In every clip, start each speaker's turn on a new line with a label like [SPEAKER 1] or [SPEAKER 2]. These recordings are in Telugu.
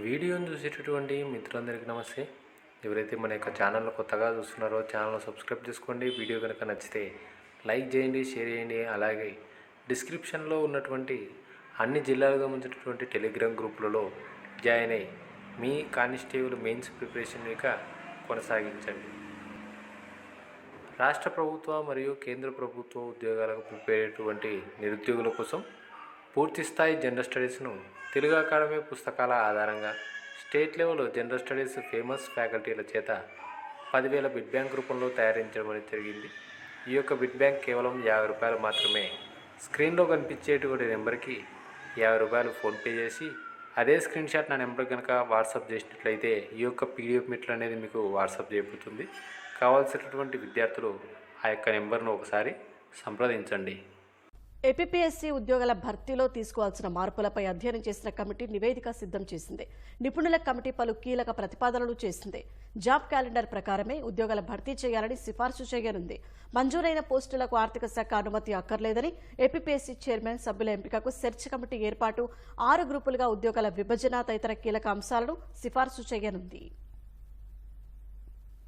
[SPEAKER 1] వీడియోని చూసేటటువంటి మిత్రులందరికీ నమస్తే. ఎవరైతే మన యొక్క ఛానల్ కొత్తగా చూస్తున్నారో ఛానల్ సబ్స్క్రైబ్ చేసుకోండి. వీడియో కనుక నచ్చితే లైక్ చేయండి షేర్ చేయండి. అలాగే డిస్క్రిప్షన్లో ఉన్నటువంటి అన్ని జిల్లాలకు సంబంధించినటువంటి టెలిగ్రామ్ గ్రూపులలో జాయిన్ అయ్యి మీ కానిస్టేబుల్ మెయిన్స్ ప్రిపరేషన్ యొక్క కొనసాగించండి. రాష్ట్ర ప్రభుత్వ మరియు కేంద్ర ప్రభుత్వ ఉద్యోగాలకు ప్రిపేర్ అయ్యేటువంటి నిరుద్యోగుల కోసం పూర్తి స్థాయి జనరల్ స్టడీస్ను తెలుగు అకాడమీ పుస్తకాల ఆధారంగా state level general studies famous ఫ్యాకల్టీల చేత పదివేల బిడ్ బ్యాంక్ రూపంలో తయారించడం అనేది జరిగింది. ఈ యొక్క బిడ్ బ్యాంక్ కేవలం యాభై రూపాయలు మాత్రమే. స్క్రీన్లో కనిపించేటువంటి నెంబర్కి యాభై రూపాయలు ఫోన్పే చేసి అదే స్క్రీన్ షాట్ నా నెంబర్ కనుక వాట్సాప్ చేసినట్లయితే ఈ యొక్క పీడిఎఫ్ మెట్లు అనేది మీకు వాట్సాప్ చేయబోతుంది. కావాల్సినటువంటి విద్యార్థులు ఆ యొక్క నెంబర్ను ఒకసారి సంప్రదించండి.
[SPEAKER 2] ఏపీఎస్సీ ఉద్యోగాల భర్తీలో తీసుకోవాల్సిన మార్పులపై అధ్యయనం చేసిన కమిటీ నివేదిక సిద్ధం చేసింది. నిపుణుల కమిటీ పలు కీలక ప్రతిపాదనలు చేసింది. జాబ్ క్యాలెండర్ ప్రకారమే ఉద్యోగాల భర్తీ చేయాలని సిఫార్సు చేయనుంది. మంజూరైన పోస్టులకు ఆర్థిక శాఖ అనుమతి అక్కర్లేదని ఏపీఎస్సీ చైర్మన్ సభ్యుల ఎంపికకు సెర్చ్ కమిటీ ఏర్పాటు ఆరు గ్రూపులుగా ఉద్యోగాల విభజన తదితర కీలక అంశాలను సిఫార్సు చేయనుంది.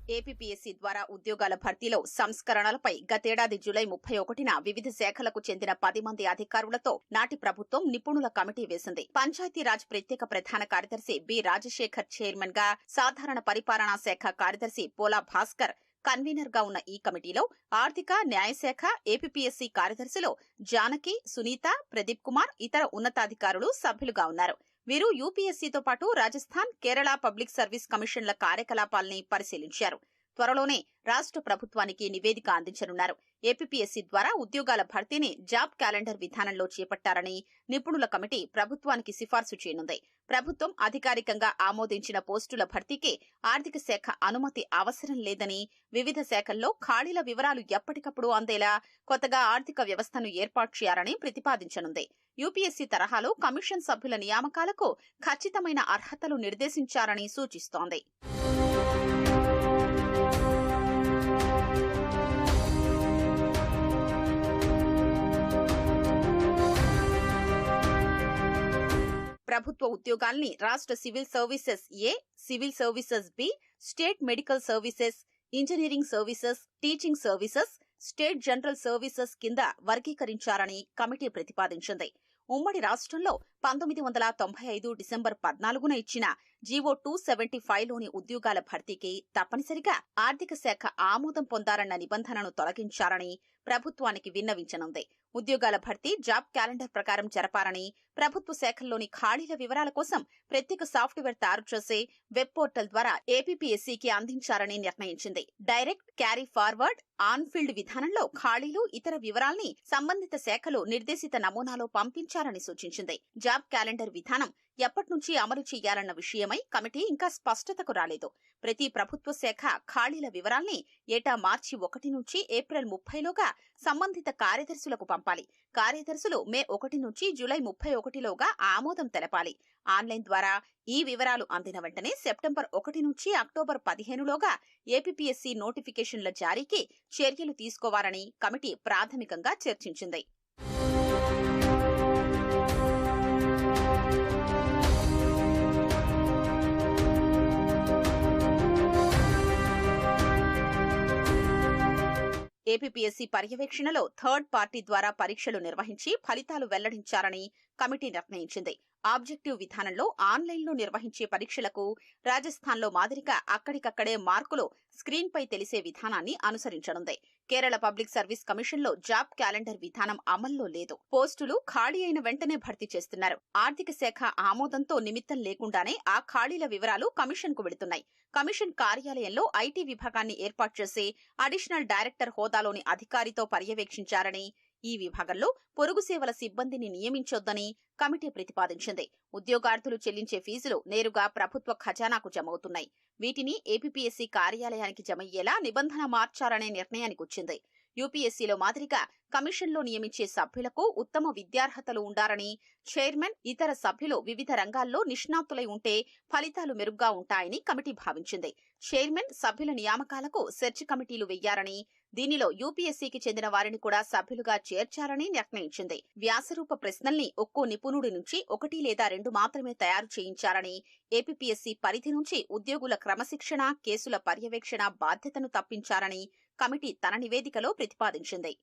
[SPEAKER 3] ఏపీపీఎస్సీ ద్వారా ఉద్యోగాల భర్తీలో సంస్కరణలపై గతేడాది జూలై ముప్పై ఒకటిన వివిధ శాఖలకు చెందిన పది మంది అధికారులతో నాటి ప్రభుత్వం నిపుణుల కమిటీ వేసింది. పంచాయతీరాజ్ ప్రత్యేక ప్రధాన కార్యదర్శి బి. రాజశేఖర్ చైర్మన్గా సాధారణ పరిపాలనా శాఖ కార్యదర్శి పోలా భాస్కర్ కన్వీనర్గా ఉన్న ఈ కమిటీలో ఆర్థిక న్యాయశాఖ ఏపీఎస్సీ కార్యదర్శులు జానకి సునీత ప్రదీప్ కుమార్ ఇతర ఉన్నతాధికారులు సభ్యులుగా ఉన్నారు. వీరు యూపీఎస్సీతో పాటు రాజస్థాన్ కేరళ పబ్లిక్ సర్వీస్ కమిషన్ల కార్యకలాపాల్ని పరిశీలించారు. త్వరలోనే రాష్ట్ర ప్రభుత్వానికి నివేదిక అందించనున్నారు. ఏపీఎస్సీ ద్వారా ఉద్యోగాల భర్తీని జాబ్ క్యాలెండర్ విధానంలో చేపట్టారని నిపుణుల కమిటీ ప్రభుత్వానికి సిఫార్సు చేయనుంది. ప్రభుత్వం అధికారికంగా ఆమోదించిన పోస్టుల భర్తీకి ఆర్థిక శాఖ అనుమతి అవసరం లేదని వివిధ శాఖల్లో ఖాళీల వివరాలు ఎప్పటికప్పుడు అందేలా కొత్తగా ఆర్థిక వ్యవస్థను ఏర్పాటు చేయాలని ప్రతిపాదించనుంది. యూపీఎస్సీ తరహాలో కమిషన్ సభ్యుల నియామకాలకు ఖచ్చితమైన అర్హతలు నిర్దేశించారని సూచిస్తోంది. ప్రభుత్వ ఉద్యోగాల్ని రాష్ట్ర civil services A civil services B state medical services engineering services teaching services state general services కింద వర్గీకరించారని కమిటీ ప్రతిపాదించింది. ఉమ్మడి రాష్ట్రంలో పంతొమ్మిది వందల తొంభై ఐదు డిసెంబర్ పద్నాలుగున ఇచ్చిన జీవో టూ సెవెంటీ ఫైవ్లోని ఉద్యోగాల భర్తీకి తప్పనిసరిగా ఆర్థిక శాఖ ఆమోదం పొందారన్న నిబంధనను తొలగించారని ప్రభుత్వానికి విన్నవించనుంది. ఉద్యోగాల భర్తీ జాబ్ క్యాలెండర్ ప్రకారం జరపాలని ప్రభుత్వ శాఖల్లోని ఖాళీల వివరాల కోసం ప్రత్యేక సాఫ్ట్వేర్ తయారు చేసి వెబ్ పోర్టల్ ద్వారా ఏపీఎస్సీకి అందించారని నిర్ణయించింది. Direct carry forward on field విధానంలో ఖాళీలు ఇతర వివరాల్ని సంబంధిత శాఖలు నిర్దేశిత నమూనాలో పంపించాలని సూచించింది. జాబ్ క్యాలెండర్ విధానం ఎప్పటి నుంచి అమలు చేయాలన్న విషయమై కమిటీ ఇంకా స్పష్టతకు రాలేదు. ప్రతి ప్రభుత్వ శాఖ ఖాళీల వివరాల్ని ఏటా మార్చి ఒకటి నుంచి ఏప్రిల్ ముప్పైలోగా సంబంధిత కార్యదర్శులకు పంపాలి. కార్యదర్శులు మే ఒకటి నుంచి జూలై ముప్పై ఒకటిలోగా ఆమోదం తెలపాలి. ఆన్లైన్ ద్వారా ఈ వివరాలు అందిన వెంటనే సెప్టెంబర్ ఒకటి నుంచి అక్టోబర్ పదిహేనులోగా ఏపీఎస్సీ నోటిఫికేషన్ల జారీకి చర్యలు తీసుకోవాలని కమిటీ ప్రాథమికంగా చర్చించింది. ఏపీఎస్సీ పర్యవేక్షణలో థర్డ్ పార్టీ ద్వారా పరీక్షలు నిర్వహించి ఫలితాలు వెల్లడించారని కమిటీ నిర్ణయించింది. ఆబ్జెక్టివ్ విధానంలో ఆన్లైన్లో నిర్వహించే పరీక్షలకు రాజస్థాన్లో మాదిరిగా అక్కడికక్కడే మార్కులు స్క్రీన్పై తెలిసే విధానాన్ని అనుసరించనుంది. కేరళ పబ్లిక్ సర్వీస్ కమిషన్లో జాబ్ క్యాలెండర్ విధానం అమల్లో లేదు. పోస్టులు ఖాళీ అయిన వెంటనే భర్తీ చేస్తున్నారు. ఆర్థిక శాఖ ఆమోదంతో నిమిత్తం లేకుండానే ఆ ఖాళీల వివరాలు కమిషన్కు వెళుతున్నాయి. కమిషన్ కార్యాలయంలో ఐటీ విభాగాన్ని ఏర్పాటు చేసి అడిషనల్ డైరెక్టర్ హోదాలోని అధికారితో పర్యవేక్షించారని ఈ విభాగంలో పొరుగు సేవల సిబ్బందిని నియమించొద్దని కమిటీ ప్రతిపాదించింది. ఉద్యోగార్థులు చెల్లించే ఫీజులు నేరుగా ప్రభుత్వ ఖజానాకు జమవుతున్నాయి. వీటిని ఏపీఎస్సీ కార్యాలయానికి జమయ్యేలా నిబంధన మార్చాలనే నిర్ణయానికి వచ్చింది. యూపీఎస్సీలో మాదిరిగా కమిషన్లో నియమించే సభ్యులకు ఉత్తమ విద్యార్హతలు ఉండాలని చైర్మన్ ఇతర సభ్యులు వివిధ రంగాల్లో నిష్ణాతులై ఉంటే ఫలితాలు మెరుగ్గా ఉంటాయని కమిటీ భావించింది. చైర్మన్ సభ్యుల నియామకాలకు సెర్చ్ కమిటీలు వెయ్యారని దీనిలో యూపీఎస్సీకి చెందిన వారిని కూడా సభ్యులుగా చేర్చాలని నిర్ణయించింది. వ్యాసరూప ప్రశ్నల్ని ఒక్కో నిపుణుడి నుంచి ఒకటి లేదా రెండు మాత్రమే తయారు చేయించాలని ఏపీఎస్సీ పరిధి నుంచి ఉద్యోగుల క్రమశిక్షణ కేసుల పర్యవేక్షణ బాధ్యతను తప్పించారని కమిటీ తన నివేదికలో ప్రతిపాదించింది.